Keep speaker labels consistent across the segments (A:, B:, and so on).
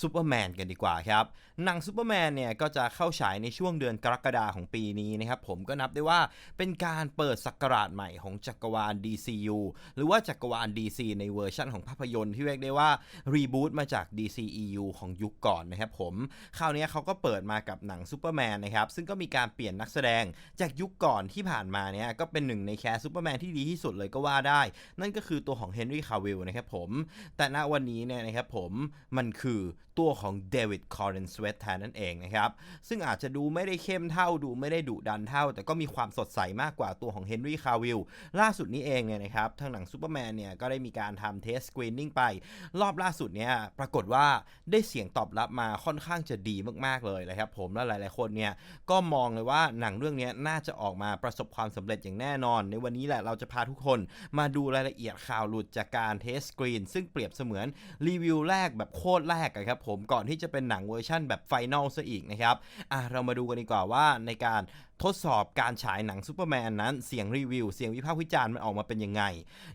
A: ซูเปอร์แมนกันดีกว่าครับ หนังซูเปอร์แมนเนี่ยก็จะเข้าฉายในช่วงเดือนกรกฎาของปีนี้นะครับ ผมก็นับได้ว่าเป็นการเปิดศักราชใหม่ของจักรวาล DCU หรือว่าจักรวาล DC ในเวอร์ชั่นของภาพยนตร์ที่เรียกได้ว่ารีบูตมาจาก DCEU ของยุคก่อนนะครับผมคราวนี้เขาก็เปิดมากับหนังซูเปอร์แมนนะครับ ซึ่งก็มีการเปลี่ยนนักแสดงจากยุคก่อนที่ผ่านมาเนี่ยก็เป็นหนึ่งในแคสซูเปอร์แมนที่ดีที่สุดเลยก็ว่าได้ นั่นก็คือตัวของเฮนรี่คาวิลนะครับผมแต่ณวันนี้เนี่ยนะครับผมมันคือ ตัวของเดวิดคอร์เรนสเวตแทนนั่นเองนะครับ ซึ่งอาจจะดูไม่ได้เข้มเท่าดูไม่ได้ดุดันเท่า แต่ก็มีความสดใสมากกว่าตัวของเฮนรี่คาวิลล่าสุดนี้เองเนี่ยนะครับทางหนังซูเปอร์แมนเนี่ยก็ได้มีการทำเทสสกรีนนิ่งไป รอบล่าสุดเนี่ยปรากฏว่าได้เสียงตอบรับมาค่อนข้างจะดีมากๆเลยนะครับผมและหลายๆคนเนี่ยก็มองเลยว่าหนังเรื่องนี้น่าจะออกมาประสบความสำเร็จอย่างแน่นอน ในวันนี้แหละเราจะพาทุกคนมาดูรายละเอียดข่าวหลุดจากการเทสสกรีนซึ่งเปรียบเสมือนรีวิวแรกแบบโคตรแรกครับผมก่อนที่จะเป็นหนังเวอร์ชั่นแบบไฟนอลซะอีกนะครับอะเรามาดูกันดีกว่าว่าในการ ทดสอบการฉายหนังซูเปอร์แมนนั้นเสียงรีวิว เสียงวิพากษ์วิจารณ์มันออกมาเป็นยังไง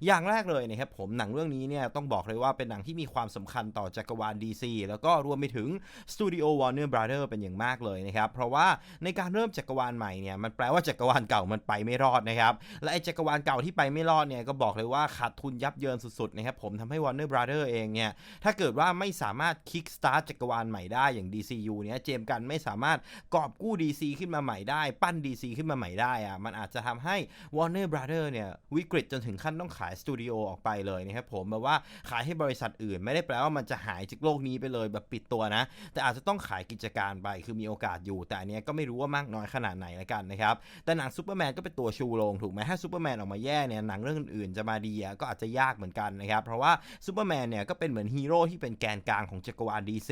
A: อย่างแรกเลยนะครับผมหนังเรื่องนี้เนี่ยต้องบอกเลยว่าเป็นหนังที่มีความสำคัญต่อจักรวาล DC แล้วก็รวมไปถึงสตูดิโอ Warner Brother เป็นอย่างมากเลยนะครับเพราะว่าในการเริ่มจักรวาลใหม่เนี่ยมันแปลว่าจักรวาลเก่ามันไปไม่รอดนะครับและไอ้จักรวาลเก่าที่ไปไม่รอดเนี่ยก็บอกเลยว่าขาดทุนยับเยินสุดๆนะครับผมทำให้ Warner Brother เองเนี่ยถ้าเกิดว่าไม่สามารถ kick start จักรวาลใหม่ได้อย่าง DCU เนี่ยเจมกันไม่สามารถกอบกู้ DC ขึ้นมาใหม่ได้ปั้น DC ขึ้นมาใหม่ได้อะมันอาจจะทำให้ Warner Brother เนี่ยวิกฤตจนถึงขั้นต้องขายสตูดิโอออกไปเลยนะครับผมแบบว่าขายให้บริษัทอื่น ไม่ได้แปลว่ามันจะหายจากโลกนี้ไปเลยแบบปิดตัวนะ แต่อาจจะต้องขายกิจการไปคือมีโอกาสอยู่ แต่อันนี้ก็ไม่รู้ว่ามากน้อยขนาดไหนละกันนะครับแต่หนังซูเปอร์แมนก็เป็นตัวชูโรงถูกไหมถ้าซูเปอร์แมนออกมาแย่เนี่ยหนังเรื่องอื่นๆจะมาดีก็อาจจะยากเหมือนกันนะครับเพราะว่าซูเปอร์แมนเนี่ยก็เป็นเหมือนฮีโร่ที่เป็นแกนกลางของจักรวาล DC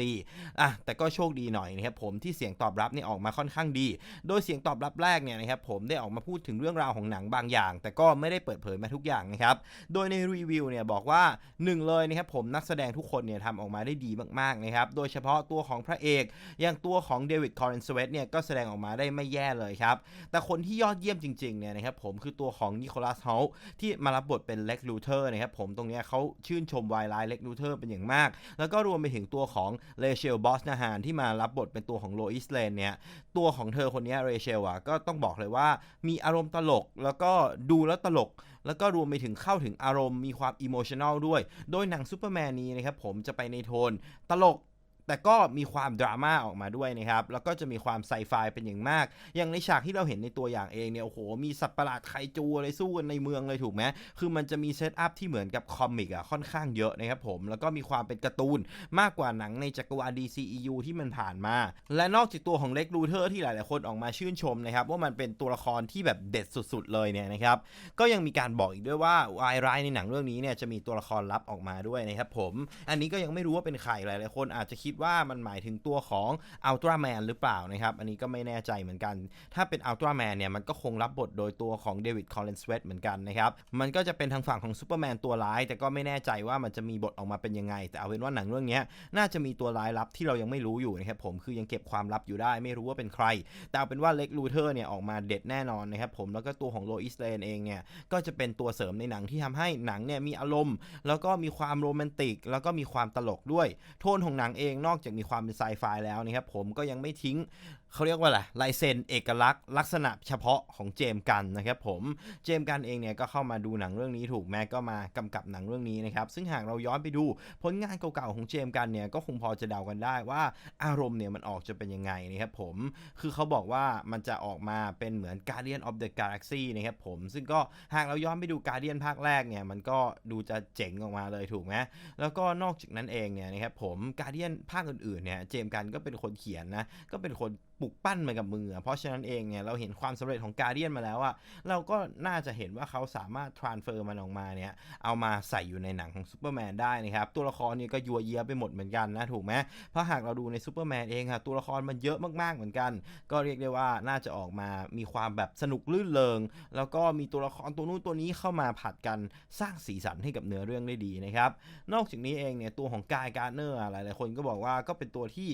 A: อะแต่ก็โชคดีหน่อยนะครับผมที่เสียงตอบรับเนี่ยออกมาค่อนข้างดี โดยเสียงตอบรับแรกเนี่ยนะครับผมได้ออกมาพูดถึงเรื่องราวของหนังบางอย่าง แต่ก็ไม่ได้เปิดเผยมาทุกอย่างนะครับ โดยในรีวิวเนี่ยบอกว่าหนึ่งเลยนะครับผมนักแสดงทุกคนเนี่ยทำออกมาได้ดีมากๆนะครับโดยเฉพาะตัวของพระเอกอย่างตัวของเดวิดคอร์เรนสเวตเนี่ยก็แสดงออกมาได้ไม่แย่เลยครับ แต่คนที่ยอดเยี่ยมจริงๆเนี่ยนะครับผมคือตัวของนิโคลัสเฮาที่มารับบทเป็นเล็กลูเทอร์นะครับผมตรงเนี้ยเขาชื่นชมไวไลน์เล็กลูเทอร์เป็นอย่างมาก แล้วก็รวมไปถึงตัวของเลเชลบอสนาฮานที่มารับบทเป็นตัวของโลอิสเลนเนี่ยตัวของเธอคนนี้เรเชลอะก็ต้องบอกเลยว่า มีอารมณ์ตลกแล้วก็ดูแล้วตลก แล้วก็รวมไปถึงเข้าถึงอารมณ์มีความอิโมชัน a ลด้วย โดยหนังซูเปอร์แมนนี้นะครับผมจะไปในโทนตลก แต่ก็มีความดราม่าออกมาด้วยนะครับ แล้วก็จะมีความไซไฟเป็นอย่างมาก อย่างในฉากที่เราเห็นในตัวอย่างเองเนี่ย โอ้โห มีสัตว์ประหลาดไคจูอะไรสู้กันในเมืองเลยถูกไหม คือมันจะมีเซตอัพที่เหมือนกับคอมิกอะค่อนข้างเยอะนะครับผม แล้วก็มีความเป็นการ์ตูนมากกว่าหนังในจักรวาล DCEU ที่มันผ่านมา และนอกจากตัวของเล็กลูเทอร์ที่หลาย ๆ คนออกมาชื่นชมนะครับ ว่ามันเป็นตัวละครที่แบบเด็ดสุด ๆ เลยเนี่ยนะครับ ก็ยังมีการบอกอีกด้วยว่าวายร้ายในหนังเรื่องนี้เนี่ยจะมีตัวละครลับออกมาด้วยนะครับผม อันนี้ก็ยังไม่รู้ว่าเป็นใครหลาย ๆ คนอาจจะคิดว่ามันหมายถึงตัวของอัลตร้าแมนหรือเปล่านะครับ อันนี้ก็ไม่แน่ใจเหมือนกัน ถ้าเป็นอัลตร้าแมนเนี่ยมันก็คงรับบทโดยตัวของเดวิดคอลเลนสเวตเหมือนกันนะครับ มันก็จะเป็นทางฝั่งของซูเปอร์แมนตัวร้าย แต่ก็ไม่แน่ใจว่ามันจะมีบทออกมาเป็นยังไง แต่เอาเป็นว่าหนังเรื่องนี้น่าจะมีตัวร้ายลับที่เรายังไม่รู้อยู่นะครับผมคือยังเก็บความลับอยู่ได้ ไม่รู้ว่าเป็นใคร แต่เอาเป็นว่าเล็กลูเทอร์เนี่ยออกมาเด็ดแน่นอนนะครับผมแล้วก็ตัวของโลอิสเลนเองเนี่ยก็จะเป็นตัวเสริมในหนังที่ทำให้หนังเนี่ยมีอารมณ์ แล้วก็มีความโรแมนติก แล้วก็มีความตลกด้วย โทนของหนังเองนอกจากมีความเป็นไซไฟแล้วนะครับผมก็ยังไม่ทิ้ง เขาเรียกว่าอะไรลายเซ็นเอกลักษณ์ลักษณะเฉพาะของเจมส์กันนะครับผมเจมส์กันเองเนี่ยก็เข้ามาดูหนังเรื่องนี้ถูกแม้ก็มากำกับหนังเรื่องนี้นะครับซึ่งหากเราย้อนไปดูผลงานเก่าๆของเจมส์กันเนี่ยก็คงพอจะเดากันได้ว่าอารมณ์เนี่ยมันออกจะเป็นยังไงนะครับผมคือเขาบอกว่ามันจะออกมาเป็นเหมือน Guardian of the Galaxy นะครับผมซึ่งก็หากเราย้อนไปดู Guardian ภาคแรกเนี่ยมันก็ดูจะเจ๋งออกมาเลยถูกไหมแล้วก็นอกจากนั้นเองเนี่ยนะครับผม Guardian ภาคอื่นๆเนี่ยเจมส์กันก็เป็นคนเขียนนะก็เป็นคนปลุกปั้นมากับมือ เพราะฉะนั้นเองเนี่ยเราเห็นความสำเร็จของการเดียนมาแล้วอะเราก็น่าจะเห็นว่าเขาสามารถ transfer มันออกมาเนี่ยเอามาใส่อยู่ในหนังของซูเปอร์แมนได้นะครับตัวละครเนี่ยก็ยัวเยียไปหมดเหมือนกันนะถูกไหมเพราะหากเราดูในซูเปอร์แมนเองค่ะตัวละครมันเยอะมากๆเหมือนกัน ก็เรียกได้ว่าน่าจะออกมามีความแบบสนุกลื่นเลงแล้วก็มีตัวละครตัวนู้นตัวนี้เข้ามาผัดกันสร้างสีสันให้กับเนื้อเรื่องได้ดีนะครับนอกจากนี้เองเนี่ยตัวของกายการ์เนอร์หลายๆคนก็บอกว่าก็เป็นตัวที่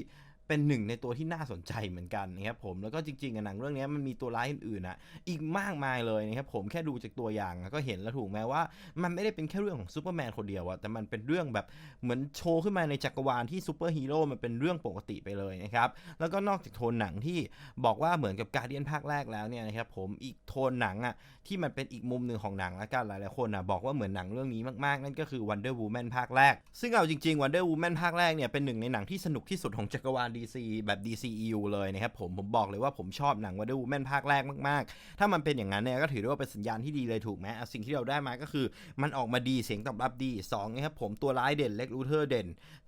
A: เป็นหนึ่งในตัวที่น่าสนใจเหมือนกันนะครับผมแล้วก็จริงๆอะหนังเรื่องนี้มันมีตัวร้ายอื่นๆอะอีกมากมายเลยนะครับผมแค่ดูจากตัวอย่างก็เห็นแล้วถูกไหมว่า มันไม่ได้เป็นแค่เรื่องของซูเปอร์แมนคนเดียวอะแต่มันเป็นเรื่องแบบเหมือนโชว์ขึ้นมาในจักรวาลที่ซูเปอร์ฮีโร่มันเป็นเรื่องปกติไปเลยนะครับแล้วก็นอกจากโทนหนังที่บอกว่าเหมือนกับการเดียนภาคแรกแล้วเนี่ยนะครับผมอีกโทนหนังอะที่มันเป็นอีกมุมหนึ่งของหนังละกันหลายๆคนอะบอกว่าเหมือนหนังเรื่องนี้มากๆ นั่นก็คือ Wonder Woman ภาคแรก ซึ่งเอาจริงๆ Wonder Woman ภาคแรกเนี่ยเป็นหนึ่งในหนังที่สนุกที่สุดของจักรวาล DC แบบ DCEU เลยนะครับผมผมบอกเลยว่าผมชอบหนัง Wonder Woman ภาคแรกมากๆ ถ้ามันเป็นอย่างนั้นเนี่ยก็ถือว่าเป็นสัญญาณที่ดีเลยถูกไหมสิ่งที่เราได้มาก็คือ มันออกมาดีเสียงตอบรับดีสองนะครับผมตัวร้ายเด่นเล็กลูเทอร์เด่น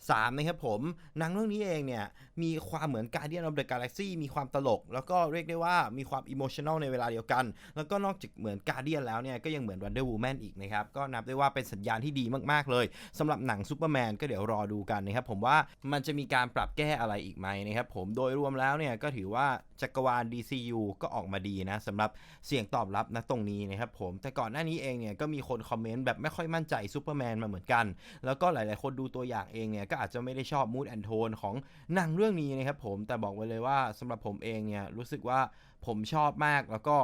A: สามนะครับผมหนังเรื่องนี้เองเนี่ยมีความเหมือน Guardian of the Galaxy มีความตลก แล้วก็เรียกได้ว่ามีความอิโมชัน a ลในเวลาเดียวกัน แล้วก็นอกจากเหมือน Guardian แล้วเนี่ยก็ยังเหมือน Wonder Woman อีกนะครับก็นับได้ว่าเป็นสัญญาณที่ดีมากๆเลยสำหรับหนังซูเปอร์แมนก็เดี๋ยวรอดูกันนะครับผมว่ามันจะมีการปรับแก้อะไรอีกไหมนะครับผมโดยรวมแล้วเนี่ยก็ถือว่าจักรวาล DCU ก็ออกมาดีนะสำหรับเสียงตอบรับนะตรงนี้นะครับผมแต่ก่อนหน้านี้เองเนี่ยก็มีคนคอมเมนต์แบบไม่ค่อยมั่นใจซูเปอร์แมนมาเหมือนกัน แล้วก็หลายๆคนดูตัวอย่างเองเนี่ยก็อาจจะไม่ได้ชอบมูดแอนโทนของหนังเรื่องนี้นะครับผมแต่บอกไว้เลยว่าสำหรับผมเองเนี่ยรู้สึกว่าผมชอบมากแล้วก็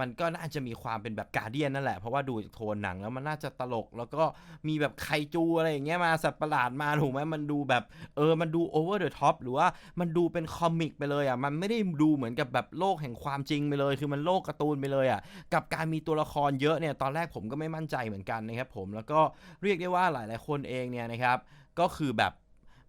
A: มันก็น่าจะมีความเป็นแบบการเดียนนั่นแหละ เพราะว่าดูจากโทนหนังแล้วมันน่าจะตลก แล้วก็มีแบบไคจูอะไรอย่างเงี้ยมาสัตว์ประหลาดมาถูกไหมมันดูแบบเออมันดูโอเวอร์เดอะท็อปหรือว่ามันดูเป็นคอมิกไปเลยอะมันไม่ได้ดูเหมือนกับแบบโลกแห่งความจริงไปเลย คือมันโลกการ์ตูนไปเลยอะกับการมีตัวละครเยอะเนี่ยตอนแรกผมก็ไม่มั่นใจเหมือนกันนะครับผมแล้วก็เรียกได้ว่าหลาย ๆ คนเองเนี่ยนะครับก็คือแบบ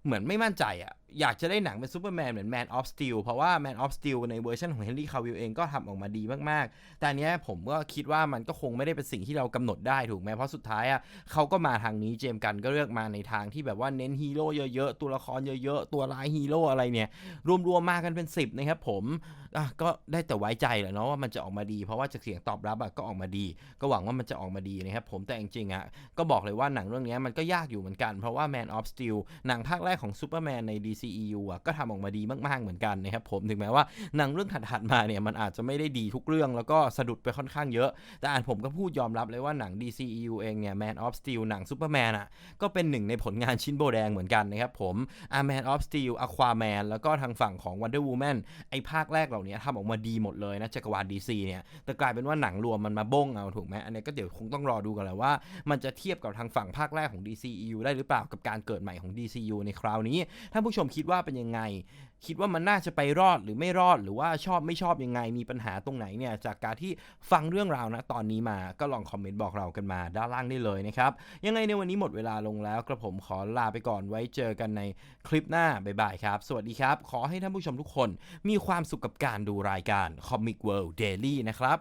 A: เหมือนไม่มั่นใจอะอยากจะได้หนังเป็นซูเปอร์แมนเหมือน Man of Steel เพราะว่า Man of Steel ในเวอร์ชันของ Henry Cavill เองก็ทำออกมาดีมากๆ แต่อันเนี้ยผมก็คิดว่ามันก็คงไม่ได้เป็นสิ่งที่เรากำหนดได้ถูกไหมเพราะสุดท้ายอะเขาก็มาทางนี้เจมส์กันก็เลือกมาในทางที่แบบว่าเน้นฮีโร่เยอะๆ ตัวละครเยอะๆ ตัวร้ายฮีโร่อะไรเนี่ย รวมๆมากันเป็น 10 นะครับผมอะก็ได้แต่ไว้ใจแหละเนาะว่ามันจะออกมาดี เพราะว่าจากเสียงตอบรับอะก็ออกมาดี ก็หวังว่ามันจะออกมาดีนะครับผมแต่จริงๆอะก็บอกเลยว่าหนังเรื่องเนี้ยมันก็ยากอยู่เหมือนกันเพราะว่า Man of Steel หนังภาคแรกของซูเปอร์แมนใน DCEU อะก็ทำออกมาดีมากๆเหมือนกันนะครับผมถึงแม้ว่าหนังเรื่องถัดๆมาเนี่ยมันอาจจะไม่ได้ดีทุกเรื่องแล้วก็สะดุดไปค่อนข้างเยอะ แต่อ่านผมก็พูดยอมรับเลยว่าหนัง DCEU เองเนี่ย Man of Steel หนังซูเปอร์แมนอะก็เป็นหนึ่งในผลงานชิ้นโบแดงเหมือนกันนะครับผมอา Man of Steel Aquaman แล้วก็ทางฝั่งของ Wonder Woman ไอภาคแรกเหล่านี้ทำออกมาดีหมดเลยนะจักรวาล DC เนี่ยแต่กลายเป็นว่าหนังรวมมันมาบ้งเอาถูกไหมอันนี้ก็เดี๋ยวคงต้องรอดูกันแหละว่า มันจะเทียบกับทางฝั่งภาคแรกของ DCEU ได้หรือเปล่ากับการเกิดใหม่ของ DCU ในคราวนี้ท่านผู้ชมคิดว่าเป็นยังไง คิดว่ามันน่าจะไปรอดหรือไม่รอดหรือว่าชอบไม่ชอบยังไง มีปัญหาตรงไหนเนี่ยจากการที่ฟังเรื่องราวนะตอนนี้มาก็ลองคอมเมนต์บอกเรากันมาด้านล่างได้เลยนะครับ ยังไงในวันนี้หมดเวลาลงแล้วกระผมขอลาไปก่อนไว้เจอกันในคลิปหน้าบ๊ายบายครับ สวัสดีครับ ขอให้ท่านผู้ชมทุกคน มีความสุขกับการดูรายการ Comic World Daily นะครับ